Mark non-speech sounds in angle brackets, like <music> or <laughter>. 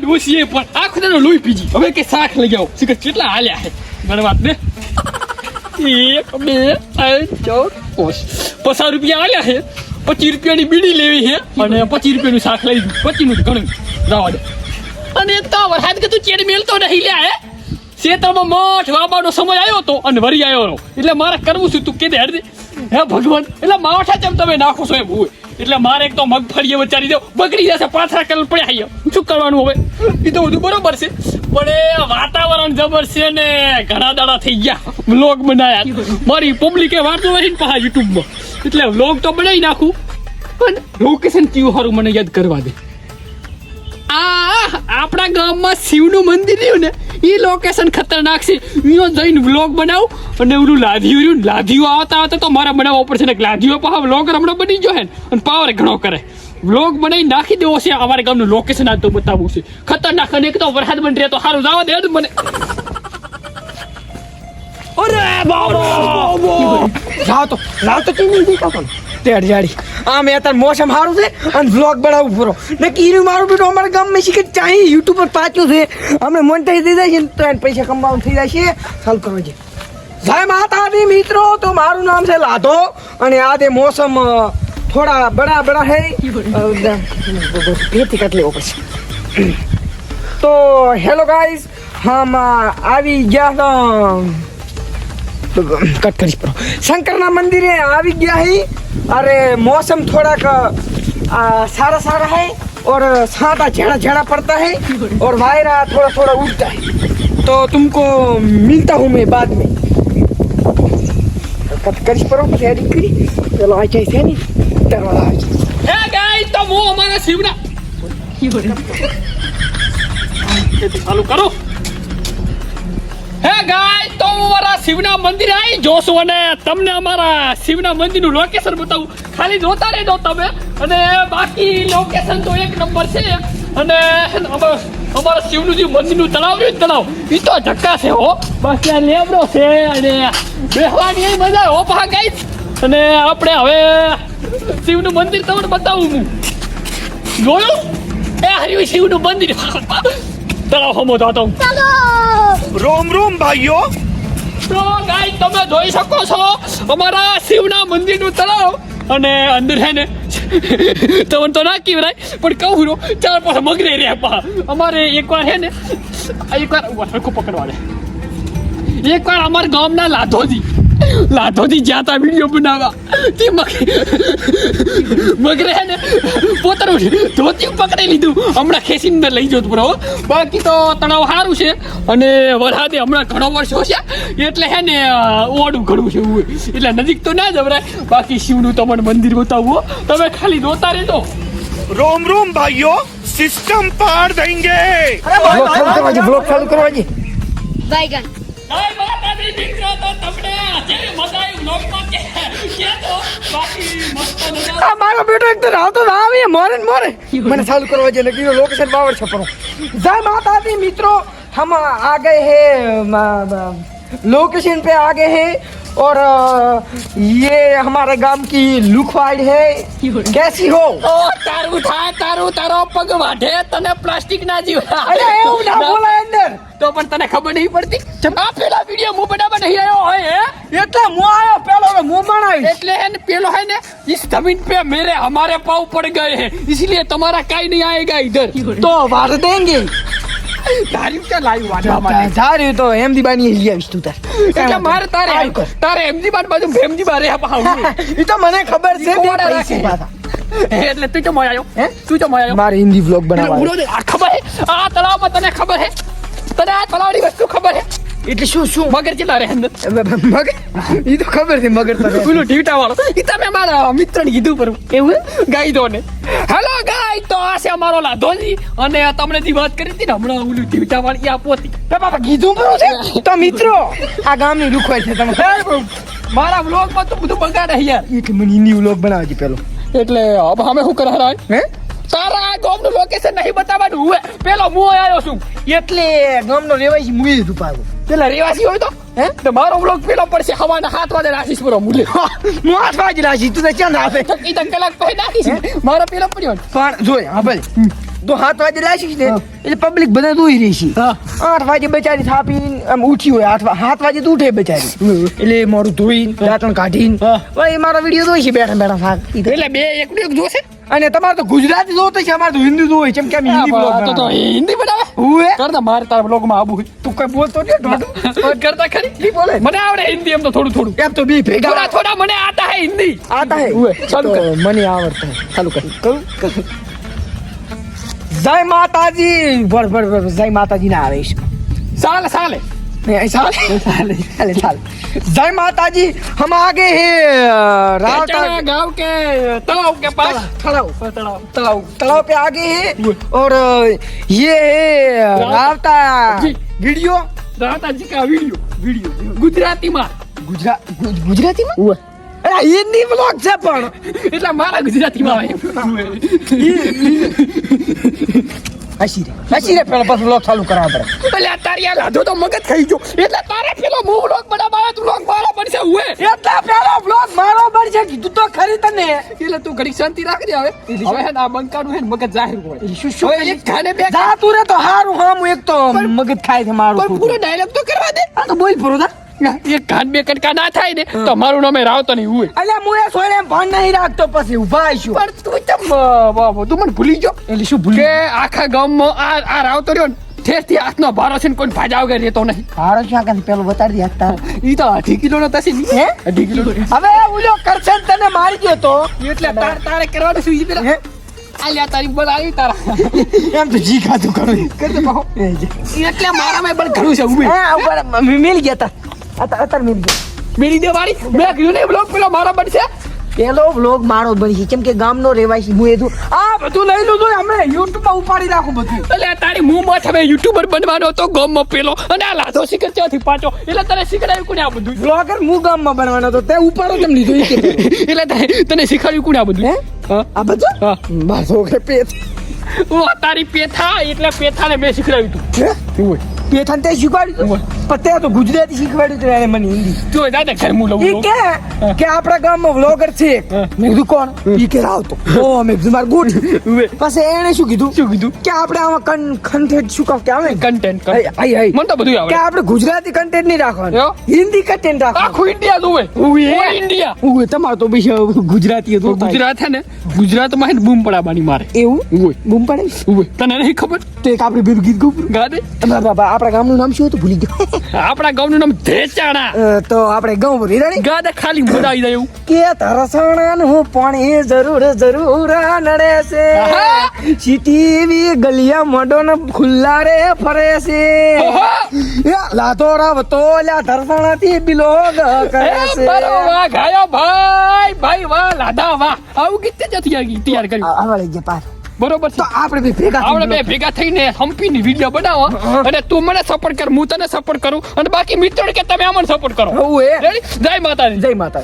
ડોસીએ પણ આખું દાડો લોહી પીજી હવે કે શાક લઈ આવો શીખર કેટલા હાલ્યા છે ગણવાત ને? એક, બે, ત્રણ, ચાર, પાંચ. પચાસ રૂપિયા હાલ્યા છે પચીસ રૂપિયાની બીડી લેવી છે અને પચીસ રૂપિયાનું શાક લઈ ગયું પચીસનું ઘણું જવા દે. અને તો વરસાદ કે તું ચેડ મેલતો નહીં લ્યા હે? શેતરમાં મઠ વાબાનો સમય આવ્યો હતો અને વરી આવ્યો એટલે મારે કરવું શું તું કે દે હે ભગવાન? એટલે માવઠા જેમ તમે નાખો છો એમ હોય. એટલે મારે એક તો મગફળી વિચારી દો. બગડી જશે, પાથરા કલ પડ્યા શું કરવાનું હવે? એ તો બધું બરોબર છે. પણ એ વાતાવરણ જબર છે ને, ઘણા દાડા થઈ ગયા. વ્લોગ બનાયા. મારી પબ્લિકે વાંચો વહીને પાછા યુટ્યુબમાં એટલે વ્લોગ તો બનાવી નાખું. પણ લોકેશન કયું સારું મને યાદ કરવા દે. આ, આપણા ગામમાં શિવનું મંદિર રહ્યું ને એ લોકેશન ખતરનાક છે. હું જઈને વ્લોગ બનાવું અને ઓલું લાધ્યું રહ્યું. લાધ્યું આવતા આવતા તો મારા બનાવવા પડશે ને લાધ્યું પાછા વ્લોગ હમણાં બની ગયો હે અને પાવર ઘણો કરે. વ્લોગ બનાવી નાખી દેવો છે. અમારા ગામનું લોકેશન આ તો બતાવવું છે. ખતરનાક અને એક તો વરસાદ બની રહ્યા તો સારું. જવા દે મને. અરે બાબા! જાવ તો. લાવ તો. કેમ નહીં દેખાતો તેડ જાડી આ મેં અત્યારે મોસમ સારું છે અને વ્લોગ બનાવું પૂરો. ને કીરું મારું બેટું, અમારા ગામમાં શીખે ચાહી યુટ્યુબ પર પાછું છે. અમે મોનિટાઈઝ થઈ જાય છે તો એને પૈસા કમાવાનું થઈ જાય છે. ચાલુ કરો છે જય માતાજી મિત્રો, તો મારું નામ છે લાધો અને આ મોસમ થોડા બડા બડા હે ભેતી કાઢ લેવો પડશે. તો હેલો ગાઈસ હમ આવી ગયા કટ કરીશ. શંકરના મંદિરે આવી ગયા હી. अरे मौसम थोड़ा का आ, सारा सारा है और सादा झेड़ा झेड़ा पड़ता है और वायरा थोड़ा थोड़ा उठता है। तो तुमको मिलता हूँ मैं बाद में। तो <laughs> करो। શિવના મંદિર આવી જોશો અને તમને અમારા શિવના મંદિરનું લોકેશન બતાવું. ખાલી જોતા રહેજો તમે. અને બાકી લોકેશન તો એક નંબર છે. અને અમારા શિવનું જે મંદિરનું તળાવ રહ્યું તળાવ એ તો ધક્કા છે હો. બાકી આ લેબડો છે અને બેહવાની મજા હો પા ગઈ અને આપણે હવે શિવનું મંદિર તમને બતાવું હું. જોયું? એ હર્યું શિવનું મંદિર. <laughs> તળાવ હમો તો રોમ રોમ ભાઈઓ. તો ગાઈસ તમે જોઈ શકો છો અમારા શિવના મંદિરનું તળાવ. અને અંદર છે ને, તમને તો ના કહેવાય, પણ કહું રો ચાર પાસે મગરે રહ્યા પા. અમારે એકવાર છે ને એકવાર સરખું પકડવા દે. એકવાર અમારા ગામના લાધોજી લાઠોથી જાતા વીડિયો બનાવવા. તે મગરે ને પોતાનું ધોતી પકડી લીધું. હમણાં ખેસીને લઈ જતો બરો બાકી તો તણાવ સારું છે. અને વરસાદે હમણાં ઘણો વર્ષો છે એટલે હે ને ઓડું ઘણું છે એટલે નજીક તો ના જવરાય. બાકી શિવનું તમને મંદિર બતાવવો તમે ખાલી જોતા રહેજો. રોમ રોમ ભાઈઓ સિસ્ટમ પાર દેંગે બ્લોક ચાલુ કરવાજી બાયગન બ્લોગ ચાલુ કરવા છે Baigan. જય માતાજી દીકરો તો તમને અત્યારે મજા આવી બ્લોગમાં કે કે તો બાકી મસ્ત નજારો આ મારો બેટો એક તો રાવતો ના આવે મોરે ને મોરે મને ચાલુ કરવા છે લગી लोकेशन पावर छपरो जय माता दी मित्रों हम आ गए हैं लोकेशन पे आ गए हैं और अ, ये हमारे गांव की लुक वाइड है कैसी हो ઓ તારું થાય તારું તારો પગ વાઢે તને પ્લાસ્ટિક ના જીવ અરે એવું ના બોલાય અંદર તો પણ તને ખબર નહીં પડતી આ પેલા વિડીયો હું બનાવવા નહીં આવ્યો હોય હે એટલે હું આયો પેલો હવે હું બનાવી એટલે है न पेलो है न इस जमीन पे मेरे हमारे पाँव पड़ गए हैं इसलिए तुम्हारा काई नहीं आएगा इधर તો વાર દેંગે તારીફ તારે. તારે એમદીબાન બાજુ ફેમદીબા રે પાવું એ <laughs> તો મને ખબર છે બેટા એટલે તું કેમ આવ્યો હે? તું કેમ આવ્યો મારે હિન્દી વ્લોગ બનાવવા આ ખબર હે? આ તળાવમાં તને ખબર હે? તને આ તળાવની વસ્તુ ખબર હે? એટલે શું શું મગર ચેલા રે અંદર? મગર? એ તો ખબર છે મગર તો રહે. પેલું ઢીવટા વાળો ઈ તમે મારા મિત્રને કીધું પર એવું ગાઈ દો ને હેલો ગાય તો આ છે અમારો લાધોજી. અને તમને જે વાત કરી હતી ને હમણાં ઓલું ઢીવટા વાળી આપો હતી. તો બાપા કીધું કરો છે? તો મિત્રો આ ગામની રૂખવાય છે તમે મારા વ્લોગમાં તો બધું બગાડે યાર. એટલે મને હિન્દી વ્લોગ બનાવજે પેલો. એટલે હવે અમે શું કરા હે? તારા ગામનું લોકેશન નહીં બતાવવાનું હું પેલો હું આવ્યો છું. એટલે ગામનો રેવાય છે મુએ રૂપાવો પેલા રેવાસી હોય તો હે? તો મારો બ્લોક પેલો પડશે. હવાના હાથ વાગે રાખીશ પૂરો મૂલ્ય હું આઠ વાગે રાખીશ. તું તો ચાંદ આપે ઈ તો કલાક પછી નાખીશ મારો પેલો પડ્યો પણ જોય હા ભાઈ. તો હાથ વાગે રાખીશ ને એટલે પબ્લિક બધા દોઈ રહી છે. આઠ વાગે બચારી થાપીને આમ ઉઠી હોય. આઠ સાત વાગે તો ઉઠે બચારી. એટલે મારું ધોઈને દાંતણ કાઢીને. ભાઈ મારા વીડિયો જોઈશે બેઠા બેઠા થાક. એટલે બે એક એક જોશે? અને તમારે તો ગુજરાતી જોવું તો છે અમારે તો હિન્દી જોવું છે કેમ હિન્દી બ્લોગ તો તો હિન્દી બનાવે? હુએ કરતા મારે તારા બ્લોગમાં આવું તું કઈ બોલતો ને ઢોઢ કરતા ખરી. ની બોલે. મને આવડે હિન્દી એમ તો થોડું થોડું. એમ તો બી ભેગા થોડા થોડા મને આતા હે હિન્દી. આતા હે? હુએ ચાલુ કર. મને આવડતો ચાલુ કર. કર? જય માતાજી. ભર ભર જય માતાજી ના આવે છે ચાલે ચાલે नहीं ऐसा चाले चाले चाले जय माताजी हम आगे हैं रावता चना गांव के तालाब के पास तालाब तालाब तालाब तालाब पे आगे हैं और ये है रावता जी। वीडियो રાતાજી કા વિડિયો વિડિયો ગુજરાતીમાં ગુજરાત ગુજરાતી માં અરે હિન્દી બ્લોગ છે પણ એટલે મારા ગુજરાતીમાં આવે હસી રે હસી રે પેલા પાછું બ્લોગ ચાલુ કરાવવા પડે. એટલે તારી આ લાધો તો મગજ ખાઈ ગયો. એટલે તારે પેલો મૂવ લોક બનાવવા તું લોક મારો બનશે હુએ. એટલે પેલો બ્લોક મારો બનશે કીધું તો ખરી તને. એટલે તું ઘડી શાંતિ રાખજે હવે. હવે હે ને આ બંકાનું હે મગજ જાહેર હોય. શું શું એક ખાને બે જા તું રે તો હારું હામું એક તો મગજ ખાય છે મારું પણ પૂરો ડાયલોગ તો કરવા દે. આ તો બોલ પૂરો તા એક કાન બે કટકા ના થાય ને તો મારું નામે રાવતો નહીં હોય અલ્યા હું એ એમ ભાન નહીં રાખતો પછી ઊભા આવીશું પણ તું તમ તું મને ભૂલી ગયો? એટલે શું કે આખા ગામમાં આ આ રાવતો રહ્યો ને ઠેરથી હાથનો ભારો છે ને કોઈ ભાજા વગર રહેતો નહીં. ભારો છે આ કાંઈ પેલો બતાડી દે તાર. ઈ તો અઢી કિલો નો થશે હે? અઢી કિલો હવે ઉલ્યો કરશે ને તને મારી ગયો તો. એટલે તાર તારે કરવાનું શું? ઈ પેલા? આલ્યા તારી બળ આવી તારા. <laughs> એમ તો જી ખાતું કરું. એટલે મારામાં પણ ઘણું છે ઊભી હા ઉપર મિલ ગયા તા. અત્યારે મિલ ગયા મેરી દે વાળી મેં કીધું ને બ્લોક પેલો મારા બનશે. પેલો વ્લોગ મારો બનશે. છે કેમ કે ગામનો રહેવાસી હું એ આ બધું લઈ લીધું હમણાં યુટ્યુબમાં ઉપાડી નાખું બધું. એટલે તારી મું માં તમે યુટ્યુબર બનવાનો હતો ગામમાં પેલો. અને આ લાધો શીખર ત્યાંથી પાછો? એટલે તને શીખડાયું કોને આ બધું? બ્લોગર હું ગામમાં બનવાનો હતો. તે ઉપાડો કેમ લીધો <laughs> એટલે તને- શીખવાડ્યું કોને આ બધું? આ બધું? હા. બસ ઓકે પેટ. ઓ તારી પેથા એટલે પેથાને મેં શીખડાવ્યું તું. હે? પેઠાને તે? શીખવાડ્યું. પણ તે તો ગુજરાતી શીખવાડ્યું હતું એને મને હિન્દી. તું દાદા ઘર હું લઉં. કે? કે આપણા ગામમાં વ્લોગર છે એક. મેં કીધું કોણ? ઈ કે રાવતો. ઓ મેં કીધું મારે ગુડ. પછી એને શું કીધું? શું કીધું? કે આપણે આમાં કન કન્ટેન્ટ શું કામ? કે આવે? કન્ટેન્ટ આઈ આઈ. મને તો બધું કે આપણે ગુજરાતી કન્ટેન્ટ નહીં રાખવાનું. હિન્દી કન્ટેન્ટ રાખવાનું. આખું ઇન્ડિયા જોવે. ઓલ ઇન્ડિયા ઉવ્વ, તમાર તો બીજો ગુજરાતી હતો ગુજરાત છે ને ગુજરાતમાં હે બૂમ પડાવવાની મારે. એવું? ઉવ્વ. બૂમ પડે. તને નહીં ખબર? તો એક આપણે ભેગું ગીત ગાવું ગાદે? તમારા બાબા આપણા ગામનું નામ શું હતું? ભૂલી ગયો. આપણા ગામનું નામ ધેચાણા. તો આપણે ગામ રીરાણી રાણી ગાદે ખાલી જાય એવું. કે તરસણ હું પાણી જરૂર જરૂર નડે છે. સીટીવી ગલિયા મડો ને ખુલ્લા રે ફરે છે લાતો રાવતો લ્યા ધરસણાથી કરે છે. વાહ ગાયો ભાઈ ભાઈ વાહ લાધા વાહ આવું ગીત આવી તૈયાર કર્યું. આવા લઈ ગયા પાર. બરોબર છે? તો આપણે બે ભેગા આપણે બે ભેગા થઈને હમ્પીની વિડિયો બનાવો અને તું મને સપોર્ટ કર હું તને સપોર્ટ કરું અને બાકી મિત્રો કે તમે અમને સપોર્ટ કરો. હું એ. જય માતાજી. જય માતા